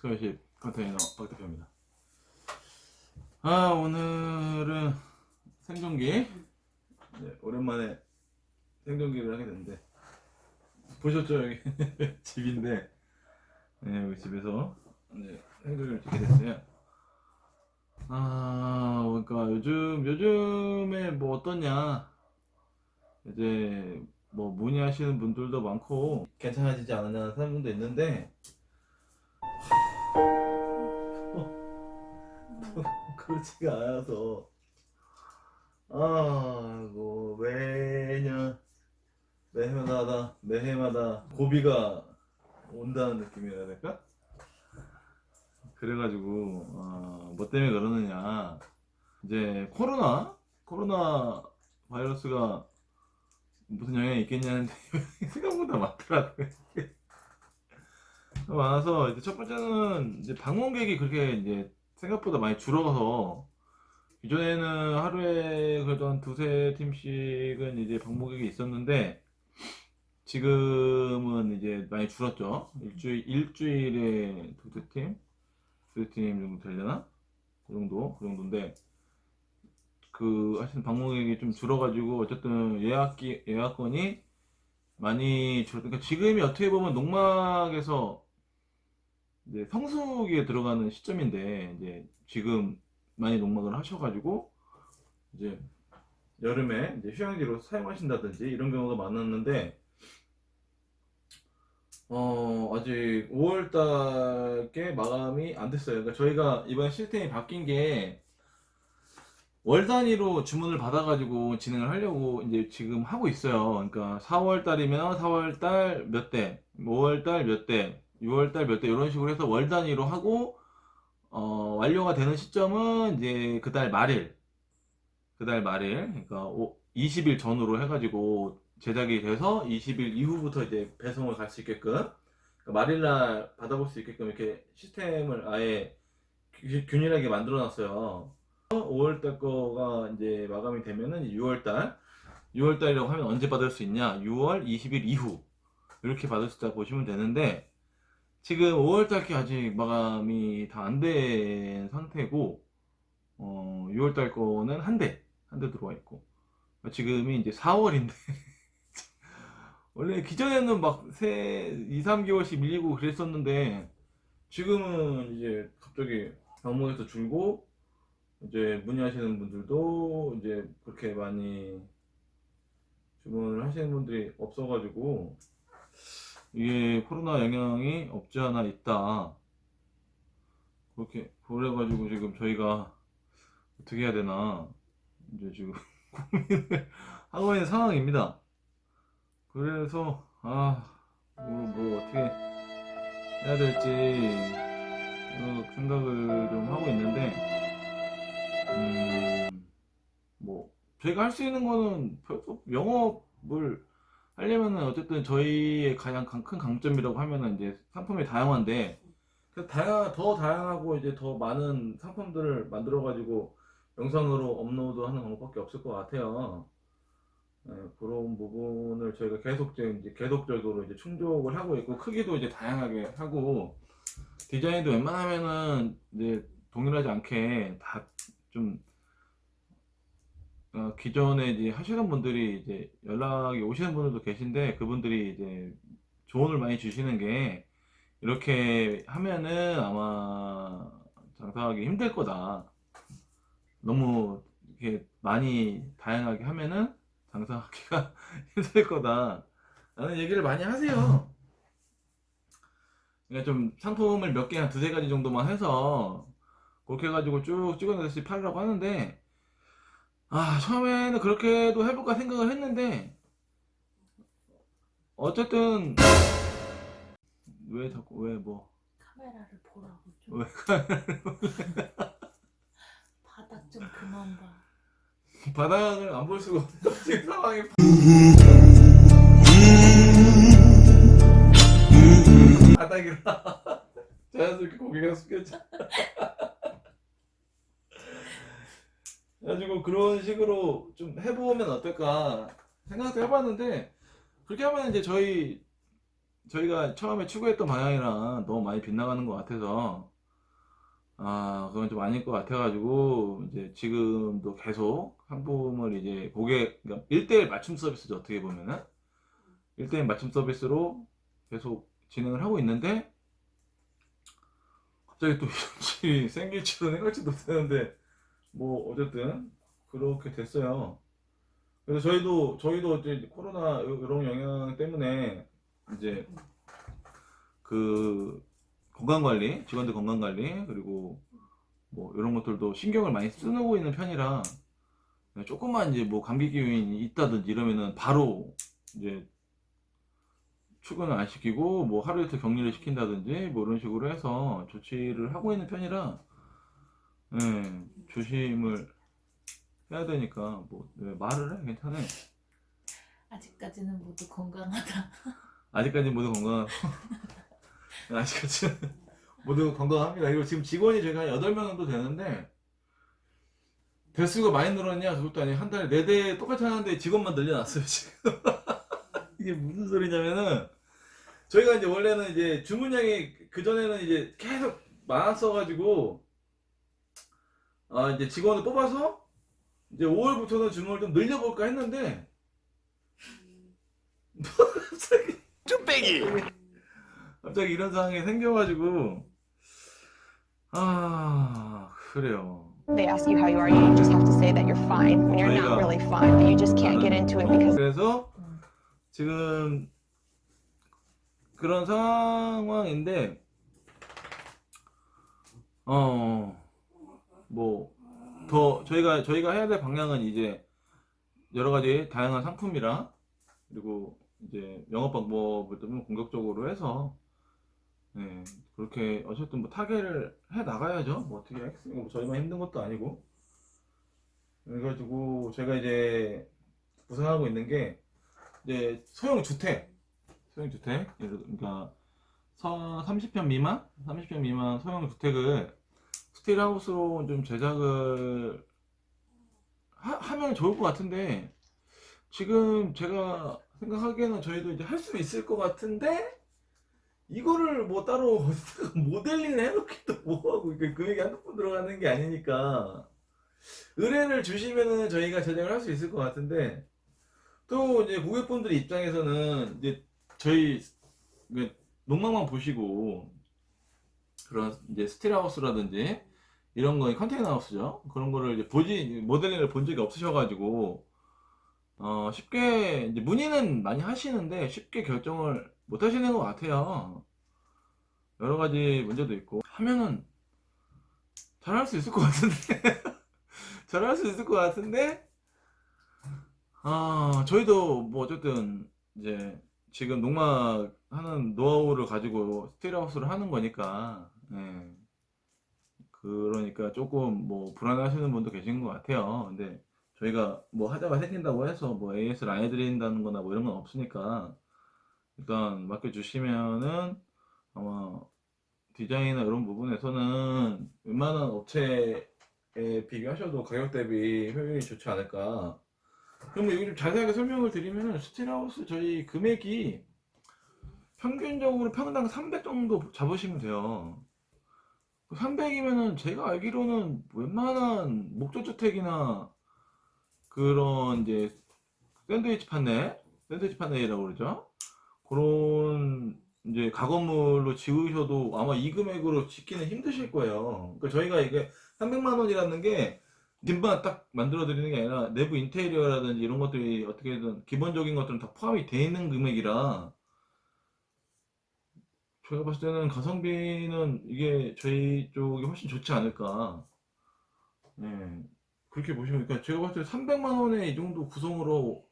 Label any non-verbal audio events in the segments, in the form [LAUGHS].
스카이십 컨테이너 박 대표입니다. 아 오늘은 생존기. 네, 오랜만에 생존기를 하게 됐는데. 보셨죠? 여기 [LAUGHS] 집인데. 네, 여기 집에서. 네, 생존기를 찍게 됐어요. 아 그러니까 요즘 요즘에 뭐 어떠냐? 이제 뭐 문의하시는 분들도 많고. 괜찮아지지 않았냐는 사람들도 있는데 그렇지가 않아서 아뭐 매년 매해마다 매해마다 고비가 온다는 느낌이라 될까? 그래가지고 어, 뭐 때문에 그러느냐 이제 코로나 코로나 바이러스가 무슨 영향이 있겠냐는데 [LAUGHS] 생각보다 많더라고요. 많아서 이제 첫 번째는 이제 방문객이 그렇게 이제 생각보다 많이 줄어서 이전에는 하루에 그래도 한 두세 팀씩은 이제 방문객이 있었는데 지금은 이제 많이 줄었죠. 일주일 일주일에 두세 팀, 두세 팀 정도 되려나? 그 정도 그 정도인데 그 하시는 방문객이 좀 줄어가지고 어쨌든 예약기 예약건이 많이 줄었. 그러니까 지금이 어떻게 보면 농막에서 이제 성수기에 들어가는 시점인데 이제 지금 많이 농막을 하셔가지고 이제 여름에 이제 휴양지로 사용하신다든지 이런 경우가 많았는데 어 아직 5월달께 마감이 안 됐어요. 그러니까 저희가 이번 시스템이 바뀐 게 월 단위로 주문을 받아가지고 진행을 하려고 이제 지금 하고 있어요. 그러니까 4월 달이면 4월 달 몇 대, 5월 달 몇 대, 6월 달몇대 이런 식으로 해서 월 단위로 하고 어, 완료가 되는 시점은 이제 그달 말일, 그달 말일, 오- 20일 전후로 해가지고 제작이 돼서 20일 이후부터 이제 배송을 갈 수 있게끔 그러니까 말일날 받아볼 수 있게끔 이렇게 시스템을 아예 균- 균일하게 만들어 놨어요. 5월달 거가 이제 마감이 되면은 6월달, 6월달이라고 하면 언제 받을 수 있냐? 6월 20일 이후 이렇게 받을 수 있다 보시면 되는데 지금 5월달 게 아직 마감이 다 안 된 상태고 어, 6월달 거는 한 대, 한 대 들어와 있고 지금이 이제 4월인데 [LAUGHS] 원래 기존에는 막 세 2, 3개월씩 밀리고 그랬었는데 지금은 이제 갑자기 방문에서 줄고 이제 문의하시는 분들도 이제 그렇게 많이 주문을 하시는 분들이 없어가지고 이게 코로나 영향이 없지 않아 있다. 그렇게 그래가지고 지금 저희가 어떻게 해야 되나 이제 지금 [LAUGHS] 고민을 하고 있는 상황입니다. 그래서 아, 뭐, 뭐 어떻게 해야 될지 어, 생각을 좀 하고 있는데 음, 뭐 저희가 할 수 있는 거는 영업을 하려면은 어쨌든 저희의 가장 강- 큰 강점이라고 하면은 이제 상품이 다양한데 그 다양 더 다양하고 이제 더 많은 상품들을 만들어 가지고 영상으로 업로드하는 방법밖에 없을 것 같아요. 네, 그런 부분을 저희가 계속 이제 계속적으로 이제 충족을 하고 있고 크기도 이제 다양하게 하고 디자인도 웬만하면은 이제 동일하지 않게 다 좀 어, 기존에 이제 하시는 분들이 이제 연락이 오시는 분들도 계신데 그분들이 이제 조언을 많이 주시는 게 이렇게 하면은 아마 장사하기 힘들 거다. 너무 이렇게 많이 다양하게 하면은 장사하기가 [LAUGHS] 힘들 거다. 라는 얘기를 많이 하세요. 그러니까 좀 상품을 몇 개, 한 두세 가지 정도만 해서 그렇게 해가지고 쭉 찍어내듯이 팔으라고 하는데 아 처음에는 그렇게도 해볼까 생각을 했는데 어쨌든 왜 자꾸 왜 뭐? 카메라를 보라고 좀. 왜 [LAUGHS] 바닥 좀 그만 봐. 바닥을 안 볼 수가 없는 [LAUGHS] 지금 상황이 바닥이라. [LAUGHS] 자연스럽게 고개가 숙여져 그래가지고 그런 식으로 좀 해보면 어떨까 생각도 해봤는데 그렇게 하면 이제 저희 저희가 처음에 추구했던 방향이랑 너무 많이 빗나가는 것 같아서 아 그건 좀 아닐 것 같아가지고 이제 지금도 계속 상품을 이제 고객 그러니까 1대1 맞춤 서비스죠 어떻게 보면은. 1대1 맞춤 서비스로 계속 진행을 하고 있는데 갑자기 또 [LAUGHS] 이런 일이 생길 줄은 생각지도 못했는데 뭐 어쨌든 그렇게 됐어요. 그래서 저희도 저희도 이제 코로나 이런 영향 때문에 이제 그 건강 관리, 직원들 건강 관리 그리고 뭐 이런 것들도 신경을 많이 쓰고 있는 편이라 조금만 이제 뭐 감기 기운이 있다든지 이러면은 바로 이제 출근을 안 시키고 뭐 하루 이틀 격리를 시킨다든지 뭐 이런 식으로 해서 조치를 하고 있는 편이라 예, 조심을 해야 되니까 뭐 네, 말을 해 괜찮아. 아직까지는 모두 건강하다. [LAUGHS] 아직까지 모두 건강. 아직까지 [LAUGHS] 모두 건강합니다. 그리고 지금 직원이 저희가 한 8명 정도 되는데 대수가 많이 늘었냐? 그것도 아니고 한 달에 4대 똑같이 하는데 직원만 늘려놨어요 지금. [LAUGHS] 이게 무슨 소리냐면은 저희가 이제 원래는 이제 주문량이 그 전에는 이제 계속 많았어가지고 아 이제 직원을 뽑아서 이제 5월부터는 주문을 좀 늘려볼까 했는데 갑자기 뚝배기 갑자기 이런 상황이 생겨가지고 아 그래요. They ask you how you are, you just have to say that you're fine when you're 저희가- not really fine, but you just can't get into it because 그래서 음. 지금 그런 상황인데 어 뭐 더 저희가 저희가 해야 될 방향은 이제 여러 가지 다양한 상품이랑 그리고 이제 영업 방법을 좀 공격적으로 해서 네, 그렇게 어쨌든 뭐 타개를 해 나가야죠. 뭐 어떻게 하겠습니까? 뭐 저희만 힘든 것도 아니고. 그래가지고 제가 이제 구상하고 있는 게 이제 소형 주택, 소형 주택, 그러니까 서 30평 미만, 30평 미만 소형 주택을 스틸하우스로 좀 제작을 하, 면 좋을 것 같은데 지금 제가 생각하기에는 저희도 이제 할 수 있을 것 같은데 이거를 뭐 따로 [LAUGHS] 모델링을 해놓기도 뭐하고 이게 금액이 한두 푼 들어가는 게 아니니까. 의뢰를 주시면은 저희가 제작을 할 수 있을 것 같은데 또 이제 고객분들 입장에서는 이제 저희 그 농막만 보시고 그런 이제 스틸하우스라든지 이런 거 컨테이너 하우스죠. 그런 거를 이제 보지 모델링을 본 적이 없으셔가지고 어 쉽게 이제 문의는 많이 하시는데 쉽게 결정을 못 하시는 것 같아요. 여러 가지 문제도 있고. 하면은 잘할 수 있을 것 같은데. [LAUGHS] 잘할 수 있을 것 같은데 아 저희도 뭐 어쨌든 이제 지금 농막 하는 노하우를 가지고 스틸하우스를 하는 거니까 예. 그러니까 조금 뭐 불안하시는 분도 계신 것 같아요 근데 저희가 뭐 하자가 생긴다고 해서 뭐 AS를 안 해드린다는 거나 뭐 이런 건 없으니까 일단 맡겨주시면은 아마 디자인이나 이런 부분에서는 웬만한 업체에 비교하셔도 가격 대비 효율이 좋지 않을까. 그러면 여기 좀 자세하게 설명을 드리면은 스틸하우스 저희 금액이 평균적으로 평당 300 정도 잡으시면 돼요. 300이면은 제가 알기로는 웬만한 목조주택이나 그런 이제 샌드위치 판넬, 샌드위치 판넬이라고 그러죠. 그런 이제 가건물로 지으셔도 아마 이 금액으로 짓기는 힘드실 거예요. 그러니까 저희가 이게 300만 원이라는 게 뒷만 딱 만들어 드리는 게 아니라 내부 인테리어라든지 이런 것들이 어떻게든 기본적인 것들은 다 포함이 돼 있는 금액이라 제가 봤을 때는 가성비는 이게 저희 쪽이 훨씬 좋지 않을까. 네. 그렇게 보시면, 그러니까 제가 봤을 때 300만 원에 이 정도 구성으로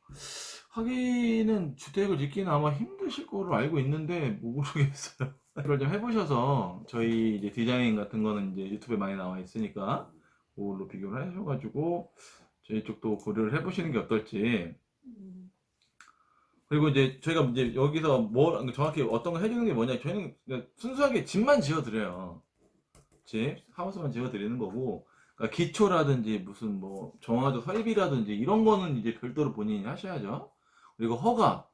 하기는 주택을 짓기는 아마 힘드실 거로 알고 있는데 모르겠어요. [LAUGHS] 이걸 좀 해보셔서 저희 이제 디자인 같은 거는 이제 유튜브에 많이 나와 있으니까 그걸로 비교를 하셔가지고 저희 쪽도 고려를 해보시는 게 어떨지. 음. 그리고 이제 저희가 이제 여기서 뭐 정확히 어떤 거 해주는 게 뭐냐 저희는 그냥 순수하게 집만 지어드려요. 집 하우스만 지어드리는 거고 그러니까 기초라든지 무슨 뭐 정화조 설비라든지 이런 거는 이제 별도로 본인이 하셔야죠. 그리고 허가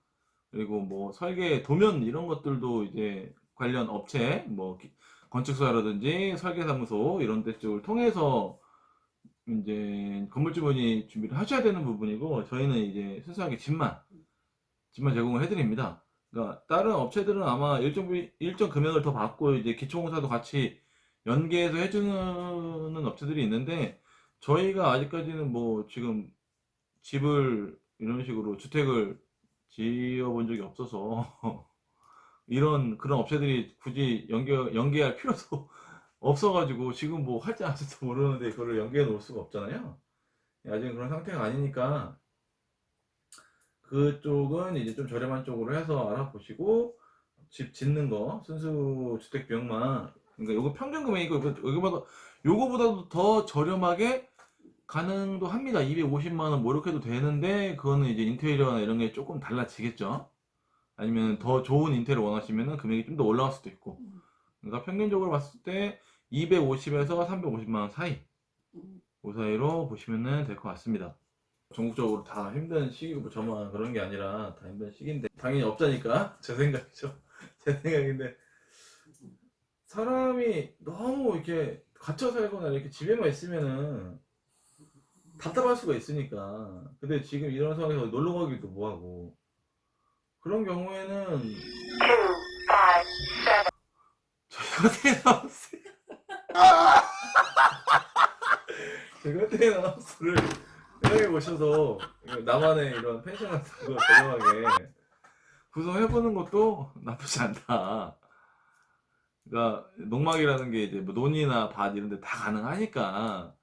그리고 뭐 설계 도면 이런 것들도 이제 관련 업체 뭐 기- 건축사라든지 설계사무소 이런 데 쪽을 통해서 이제 건물주분이 준비를 하셔야 되는 부분이고 저희는 이제 순수하게 집만 집만 제공을 해드립니다. 그러니까 다른 업체들은 아마 일정 비- 일정 금액을 더 받고 이제 기초공사도 같이 연계해서 해주는 업체들이 있는데 저희가 아직까지는 뭐 지금 집을 이런 식으로 주택을 지어본 적이 없어서 [LAUGHS] 이런 그런 업체들이 굳이 연계 연계할 필요도 [LAUGHS] 없어가지고 지금 뭐 할지 안 할지도 모르는데 그거를 연계해 놓을 수가 없잖아요. 아직은 그런 상태가 아니니까 그쪽은 이제 좀 저렴한 쪽으로 해서 알아보시고 집 짓는 거 순수 주택 비용만 그러니까 요거 평균 금액이고 이거- 요거보다 요거보다도 더 저렴하게 가능도 합니다. 250만 원 뭐 이렇게 해도 되는데 그거는 이제 인테리어나 이런 게 조금 달라지겠죠. 아니면 더 좋은 인테리어 원하시면은 금액이 좀 더 올라갈 수도 있고. 음. 그러니까 평균적으로 봤을 때 250에서 350만 원 사이 음. 그 사이로 보시면 될 것 같습니다. 전국적으로 다 힘든 시기고 뭐 저만 그런 게 아니라 다 힘든 시기인데 당연히 없자니까 [LAUGHS] 제 생각이죠. [LAUGHS] 제 생각인데 사람이 너무 이렇게 갇혀 살거나 이렇게 집에만 있으면은 답답할 수가 있으니까. 근데 지금 이런 상황에서 놀러 가기도 뭐하고 그런 경우에는 저희 호텔 하우스 저희 호텔 하우스를 생각해 보셔서 나만의 이런 펜션 같은 거 저렴하게 구성해보는 것도 나쁘지 않다. 그러니까 농막이라는 게 이제 뭐 논이나 밭 이런 데 다 가능하니까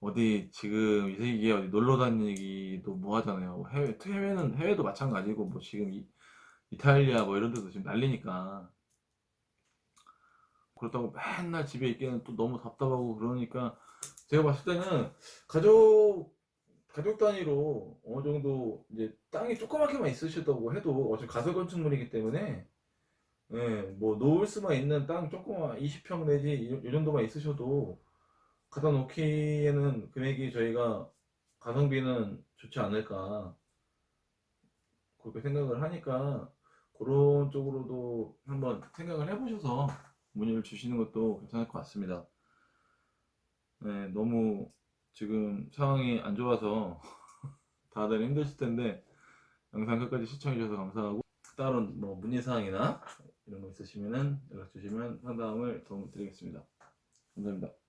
어디 지금 이 세기에 어디 놀러 다니기도 뭐 하잖아요. 해외, 해외는 해외도 마찬가지고 뭐 지금 이, 이탈리아 뭐 이런 데도 지금 난리니까 그렇다고 맨날 집에 있기에는 또 너무 답답하고 그러니까 제가 봤을 때는 가족 가족 단위로 어느 정도 이제 땅이 조그맣게만 있으시다고 해도 어차피 가설 건축물이기 때문에 예, 뭐 놓을 수만 있는 땅 조그마 20평 내지 이, 이 정도만 있으셔도 갖다 놓기에는 금액이 저희가 가성비는 좋지 않을까 그렇게 생각을 하니까 그런 쪽으로도 한번 생각을 해보셔서 문의를 주시는 것도 괜찮을 것 같습니다. 네, 너무 지금 상황이 안 좋아서 [LAUGHS] 다들 힘드실 텐데 영상 끝까지 시청해 주셔서 감사하고 다른 뭐 문의 사항이나 이런 거 있으시면은 연락 주시면 상담을 도움 드리겠습니다. 감사합니다.